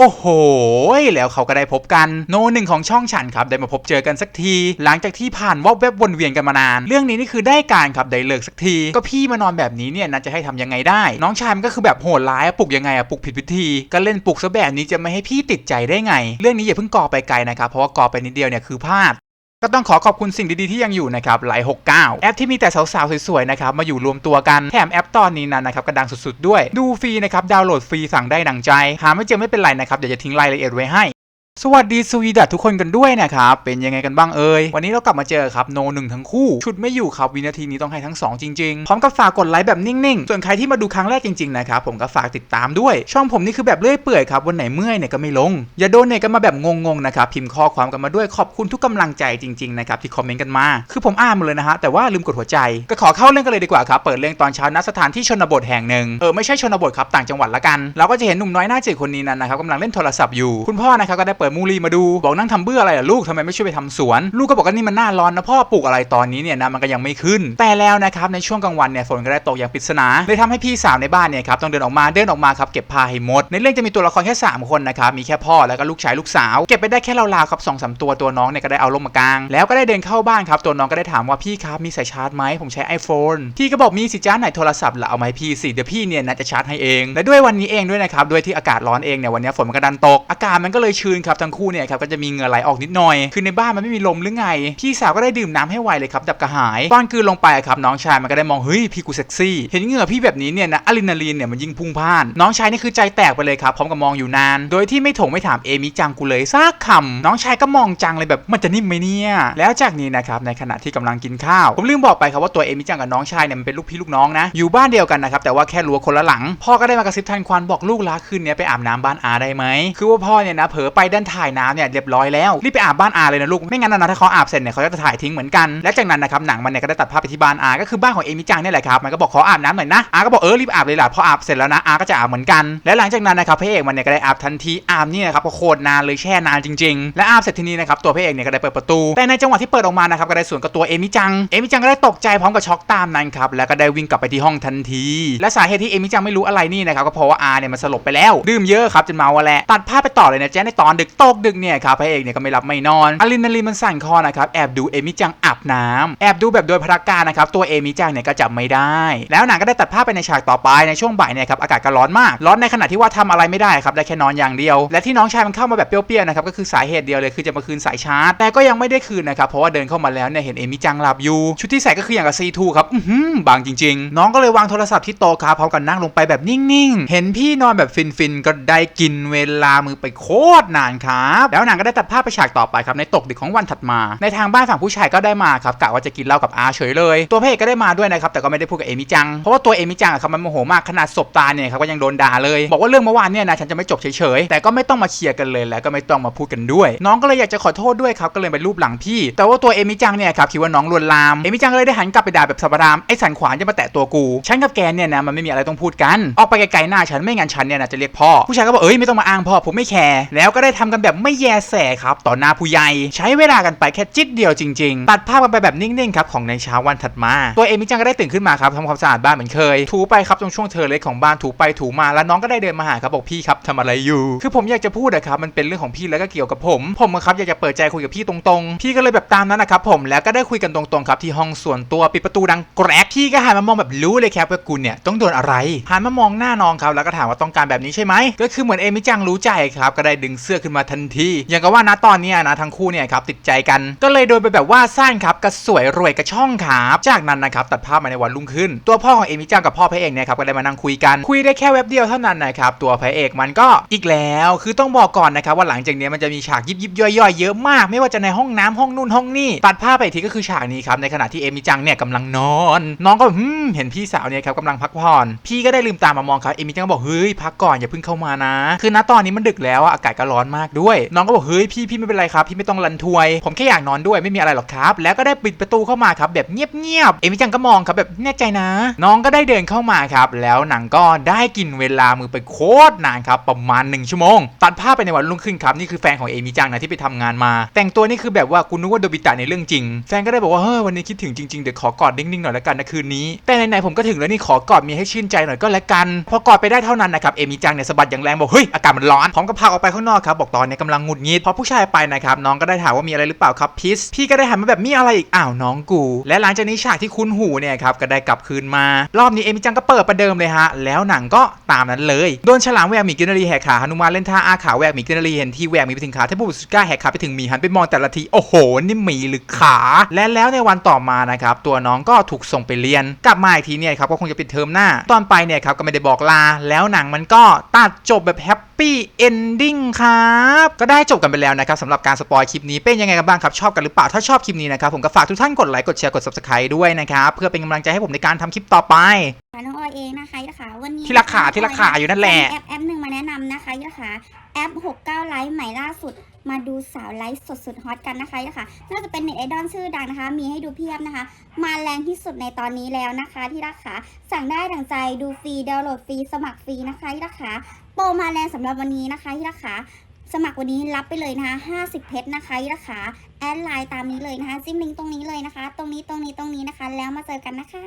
โอ้โห แล้วเขาก็ได้พบกัน โนหนึ่งของช่องฉันครับ ได้มาพบเจอกันสักที หลังจากที่ผ่านวอบแวบวนเวียนกันมานาน เรื่องนี้นี่คือได้การครับ ได้เลิกสักที ก็พี่มานอนแบบนี้เนี่ยน่าจะให้ทำยังไงได้ น้องชายมันก็คือแบบโหดร้ายปลุกยังไงอะปลุกผิดวิธี ก็เล่นปลุกซะแบบนี้จะไม่ให้พี่ติดใจได้ไง เรื่องนี้อย่าเพิ่งก่อไปไกลนะครับ เพราะว่าก่อไปนิดเดียวเนี่ยคือพลาด ก็ต้องขอขอบคุณสิ่งดีๆที่ยังอยู่นะครับไลน์69 แอปที่มีแต่สาวๆ สวยๆ นะครับ มาอยู่รวมตัวกัน แถมแอปตอนนี้นั้นนะครับกระดังสุดๆ ด้วย ดูฟรีนะครับ ดาวน์โหลดฟรีสั่งได้ดังใจ หาไม่เจอไม่เป็นไรนะครับ เดี๋ยวจะทิ้งรายละเอียดไว้ให้ สวัสดีสวีดัตทุกคนกันด้วยนะครับ เป็นยังไงกันบ้างเอ่ย วันนี้เรากลับมาเจอครับโนหนึ่งทั้งคู่ ชุดไม่อยู่ครับวินาทีนี้ต้องให้ทั้งสองจริงๆ พร้อมกับฝากกดไลค์แบบนิ่ง ๆ ส่วนใครที่มาดูครั้งแรกจริง ๆ นะครับ ผมก็ฝากติดตามด้วย ช่องผมนี่คือแบบเลื่อยเปื่อยครับ วันไหนเมื่อยเนี่ยก็ไม่ลง อย่าโดนเนี่ยกันมาแบบงง ๆ นะครับ พิมพ์ข้อความกันมาด้วยขอบคุณทุกกำลังใจจริงๆนะครับที่คอมเมนต์กันมา คือผมอ่านหมดเลยนะฮะแต่ว่าลืมกดหัวใจก็ขอเข้าเรื่องกันเลยดีกว่าครับเปิดเรื่องตอนเช้าณสถานที่ชนบทแห่งหนึ่งเออไม่ใช่ชนบทครับต่างจังหวัดละกันเราก็จะเห็นหนุ่มน้อยหน้าจืดคนนี้นั้นนะครับกำลังเล่นโทรศัพท์อยู่คุณพ่อนะครับก็ได้เปิดมูลีมาดู บอกนั่งทำเบื่ออะไรล่ะลูกทำไมไม่ช่วยไปทำสวน ลูกก็บอกว่านี่มันหน้าร้อนนะพ่อปลูกอะไรตอนนี้เนี่ยนะมันก็ยังไม่ขึ้น แต่แล้วนะครับในช่วงกลางวันเนี่ยฝนก็ได้ตกอย่างปริศนาเลยทำให้พี่สาวในบ้านเนี่ยครับต้องเดินออกมาเดินออกมาครับเก็บผ้าให้หมด ในเรื่องจะมีตัวละครแค่ 3 คนนะครับมีแค่พ่อแล้วก็ลูกชายลูกสาวเก็บไปได้แค่ราวๆครับสองสามตัวตัวน้องเนี่ยก็ได้เอาลงมากลาง แล้วก็ได้เดินเข้าบ้านครับตัวน้องก็ได้ถามว่าพี่ครับมีสายชาร์จไหมผมใช้ iPhone พี่ก็บอกมีสิจ้าไหนโทรศัพท์ละเอามาให้พี่สิเดี๋ยวพี่เนี่ยนะจะชาร์จให้เองและด้วยวันนี้เองด้วยนะครับด้วยที่อากาศร้อนเองเนี่ยวันนี้ฝนมันก็ดันตก อากาศมันก็เลยชื้นครับทั้งคู่เนี่ยครับก็จะมีเหงื่อไหลออกนิดหน่อย คือในบ้านมันไม่มีลมหรือไง พี่สาวก็ได้ดื่มน้ำให้ไวเลยครับดับกระหายตอนกลืนลงไปครับน้องชายมันก็ได้มองเฮ้ยพี่กูเซ็กซี่เห็นเหงื่อพี่แบบนี้เนี่ยนะอะดรีนาลีนเนี่ยมันยิ่งพุ่งพ่าน น้องชายนี่คือใจแตกไปเลยครับพร้อมกับมองอยู่นาน โดยที่ไม่ถงไม่ถามเอมิจังกูเลยสักคำน้องชายก็มองจังเลยแบบมันจะนิ่มไหมเนี่ยแล้วจากนี้นะครับในขณะที่กำลังกินข้าวผมลืมบอกไปครับว่าตัวเอมิจังกับน้องชายเนี่ยมันเป็นลูกพี่ลูกน้องนะอยู่บ้านเดียวกันนะครับแต่ว่าแค่รั้วคนละหลัง พ่อก็ได้มากระซิบทันควันบอกลูกรักคืนนี้ไปอาบน้ำบ้านอาได้ไหมคือว่าพ่อเนี่ยนะเผลอไปด้านถ่ายน้ำเนี่ยเรียบร้อยแล้วรีบไปอาบบ้านอาเลยนะลูกไม่งั้นนะถ้าเขาอาบเสร็จเนี่ยเขาจะถ่ายทิ้งเหมือนกันและจากนั้นนะครับหนังมันเนี่ยก็ได้ตัดภาพไปที่บ้านอาก็คือบ้านของเอมิจังเนี่ยแหละครับมันก็บอกขออาบน้ำหน่อยนะอาก็บอกเออรีบอาบเลยล่ะพออาบเสร็จแล้วนะอาก็จะอาบเหมือนกัน และหลังจากนั้นนะครับพระเอกมันเนี่ยก็ได้อาบทันทีอาบนี่นะครับก็โคตรนานเลยแช่นานจริง ๆ และอาบเสร็จทีนี้นะครับตัวพระเอกเนี่ยก็ได้เปิดประตู แต่ในจังหวะที่เปิดออกมานะครับก็ได้สวนกับตัวเอมิจังเอมิจังก็ได้ตกใจพร้อมกับช็อกตามนั้นครับแล้วก็ได้วิ่งกลับไปที่ห้องทันที และสาเหตุที่เอมิจังไม่รู้อะไรนี่นะครับก็เพราะว่าอาเนี่ยมันสลบไปแล้ว ดื่มเยอะครับจนเมาแหละตัดภาพไปต่อเลยนะแจ๊ในตอนดึกตกดึกเนี่ยครับพระเอกเนี่ยก็ไม่หลับไม่นอนอะดรีนาลีนมันสั่นคอนะครับแอบดูเอมิจังอาบน้ำแอบดูแบบโดยพระการนะครับตัวเอมิจังเนี่ยก็จับไม่ได้ แล้วหนังก็ได้ตัดภาพไปในฉากต่อไปในช่วงบ่ายเนี่ยครับอากาศก็ร้อนมาก ร้อนในขณะที่ว่าทำอะไรไม่ได้ครับได้แค่นอนอย่างเดียว และที่น้องชายมันเข้ามาแบบเปรี้ยวๆนะครับก็คือสาเหตุเดียวเลยคือจะมาคืนสายชาร์จแต่ก็ยังไม่ได้คืนนะครับเพราะว่าเดินเข้ามาแล้วเนี่ยเห็นเอมิจังหลับอยู่ชุดที่ใส่ก็คืออย่างกับซีทูครับอื้อหือบางจริง ๆ น้องก็เลยวางโทรศัพท์ที่โต๊ะครับพร้อมกันนั่งลงไปแบบนิ่งๆ เห็นพี่นอนแบบฟินๆก็ได้กินเวลามือไปโคตรนานครับ แล้วนังก็ได้ตัดภาพไปฉากต่อไปครับในตกดึกของวันถัดมา ในทางบ้านฝั่งผู้ชายก็ได้มาครับกะว่าจะกินเหล้ากับอาเฉยเลย ตัวพระเอกก็ได้มาด้วยนะครับแต่ก็ไม่ได้พูดกับเอมิจัง เพราะว่าตัวเอมิจังอะครับมันโมโหมากขนาดศพตาเนี่ยครับก็ยังโดนด่าเลยบอกว่าเรื่องเมื่อวานเนี่ยนะฉันจะไม่จบเฉยๆแต่ก็ไม่ต้องมาเคลียร์กันเลยแล้วก็ไม่ต้องมาพูดกันด้วย น้องก็เลยอยากจะขอโทษด้วยครับก็เลยไปรูปหลังพี่ แต่ว่าตัวเอมิจังเนี่ยครับคิดว่าน้องลวนลามเอมิจังก็เลยได้หันกลับไปด่าแบบสับรามไอ้สันขวานจะมาแตะตัวกูฉันกับแกเนี่ยนะมันไม่มีอะไรต้องพูดกัน ออกไปไกลๆหน้าฉันไม่งั้นฉันเนี่ยนะจะเรียกพ่อผู้ชายก็บอกเอ้ยไม่ต้องมาอ้างพ่อผมไม่แคร์แล้วก็ได้ทำกันแบบไม่แยแสครับต่อหน้าผู้ใหญ่ใช้เวลากันไปแค่จิตเดียวจริงๆ ตัดภาพกันไปแบบนิ่งๆครับของในเช้าวันถัดมา ตัวเอมิจังก็ได้ตื่นขึ้นมาครับทำความสะอาดบ้านเหมือนเคย ถูไปครับตรงช่วงเธอเล็กของบ้านถูไปถูมาแล้วน้องก็ได้เดินมาหาครับบอกพี่ครับทำอะไรอยู่ คือผมอยากจะพูดนะครับมันเป็นเรื่องของพี่แล้วก็เกี่ยวกับผม ผมครับอยากจะเปิดใจคุยกับพี่ตรงๆ พี่ก็เลยแบบตามนั้นนะครับผมแล้วก็ได้คุยกันตรงๆครับที่ห้องส่วนตัวปิดประตูดังแกรกพี่ก็หันมามองแบบรู้เลยครับว่ากูเนี่ยต้องโดนอะไรหันมามองหน้าน้องครับแล้วก็ถามว่าต้องการแบบนี้ใช่ไหมก็คือเหมือนเอมิจังรู้ใจครับก็ได้ดึงเสื้อขึ้นมาทันทีอย่างกับว่าณตอนนี้นะทั้งคู่เนี่ยครับติดใจกันก็เลยโดนไปแบบว่าสั้นครับกระสวยรวยกระช่องครับจากนั้นนะครับตัดภาพมาในวันรุ่งขึ้น ตัวพ่อของเอมิจังกับพ่อพระเอกเนี่ยครับก็ได้มานั่งคุยกันคุยได้แค่แวบเดียวเท่านั้นนะครับตัวพระเอกมันก็อีกแล้วคือต้องบอกก่อนนะครับว่าหลังจากนี้มันจะมีฉากยิบยิบย่อยๆเยอะมาก ไม่ว่าจะในห้องน้ำห้องนู่นห้องนี่ตัดภาพไปทีก็คือฉากนี้ครับในขณะที่เอมิจังเนี่ยกำลังนอน น้องก็หืมเห็นพี่สาวเนี่ยครับกำลังพักผ่อน พี่ก็ได้ลืมตามามองครับเอมิจังก็บอกเฮ้ยพักก่อนอย่าเพิ่งเข้ามานะ คือณตอนนี้มันดึกแล้วอะอากาศก็ร้อนมากากด้วย น้องก็บอกเฮ้ยพี่พี่ไม่เป็นไรครับพี่ไม่ต้องรันทวย ผมแค่อยากนอนด้วยไม่มีอะไรหรอกครับ แล้วก็ได้ปิดประตูเข้ามาครับแบบเงียบๆเอมิจังก็มองครับแบบแน่ใจนะ น้องก็ได้เดินเข้ามาครับแล้วหนังก็ได้กินเวลามือไปโคตรนานครับประมาณ 1 ชั่วโมง ตัดภาพไปในวันรุ่งขึ้นครับนี่คือแฟนของเอมิจังนะที่ไปทำงานมา แต่งตัวนี่คือแบบว่ากูนึกว่าโดบิตะในเรื่องจริง แฟนก็ได้บอกว่าเฮ้ยวันนี้คิดถึงจริงๆเดี๋ยวขอกอดนิ่งๆหน่อยละกันนะคืนนี้ แต่ไหนๆผมก็ถึงแล้วนี่ขอกอดมีให้ชื่นใจหน่อยก็แล้วกัน พอกอดไปได้เท่านั้นนะครับเอมิจังเนี่ยสะบัดอย่างแรงบอกเฮ้ยอากาศมันร้อนพร้อมกับพาออกไปข้างนอกครับบอกตอนนี้กำลังหงุดหงิดพอผู้ชายไปนะครับน้องก็ได้ถามว่ามีอะไรหรือเปล่าครับพิสพี่ก็ได้หันมาแบบมีอะไรอีกอ้าวน้องกู และหลังจากนี้ฉากที่คุ้นหูเนี่ยครับก็ได้กลับคืนมา รอบนี้เอมิจังก็เปิดประเดิมเลยฮะแล้วหนังก็ตามนั้นเลยโดนฉลามแหวกมีกินารีแหกขาหนุมานเล่นท่าอาขาแหวกมีกินารีเห็นที่แหวกมีไปถึงขาเทพบุตรสุก้าแหกขาไปถึงมีหันไปมองแต่ละทีโอ้โหนี่มีหรือขาและแล้วในวันต่อมานะครับตัวน้องก็ถูกส่งไปเรียน กลับมาอีกทีเนี่ยครับก็คงจะปิดเทอมหน้า ตอนไปเนี่ยครับก็ไม่ได้บอกลา แล้วหนังมันก็ตัดจบแบบแฮปปี้เอนดิ้งครับก็ได้จบกันไปแล้วนะครับสำหรับการสปอยคลิปนี้เป็นยังไงกันบ้างครับชอบกันหรือเปล่าถ้าชอบคลิปนี้นะครับผมก็ฝากทุกท่านกดไลค์กดแชร์กด subscribe ด้วยนะครับเพื่อเป็นกำลังใจให้ผมในการทำคลิปต่อไป ค่ะน้องออยเองนะคะยี่ค่ะวันนี้ที่ราคาที่ราคาอยู่นั่นแหละ มีแอปแอปหนึ่งมาแนะนำนะคะยี่ค่ะแอป 69 ไลฟ์ใหม่ล่าสุด มาดูสาวไลฟ์สดสุดฮอตกันนะคะยี่ค่ะน่าจะเป็นเน็ตไอดอลชื่อดังนะคะ มีให้ดูเพียบนะคะ มาแรงที่สุดในตอนนี้แล้วนะคะ ที่ราคาสั่งได้ดังใจดูฟรีดาวน์โหลดฟรีสมัครฟรีนะคะที่ราคาโปรมาแรงสำหรับวันนี้นะคะที่ราคา สมัครวันนี้รับไปเลยนะคะ50 เพชรนะคะราคาแอดไลน์ตามนี้เลยนะคะ จิ้มลิงก์ตรงนี้เลยนะคะ ตรงนี้ตรงนี้ตรงนี้นะคะ แล้วมาเจอกันนะคะ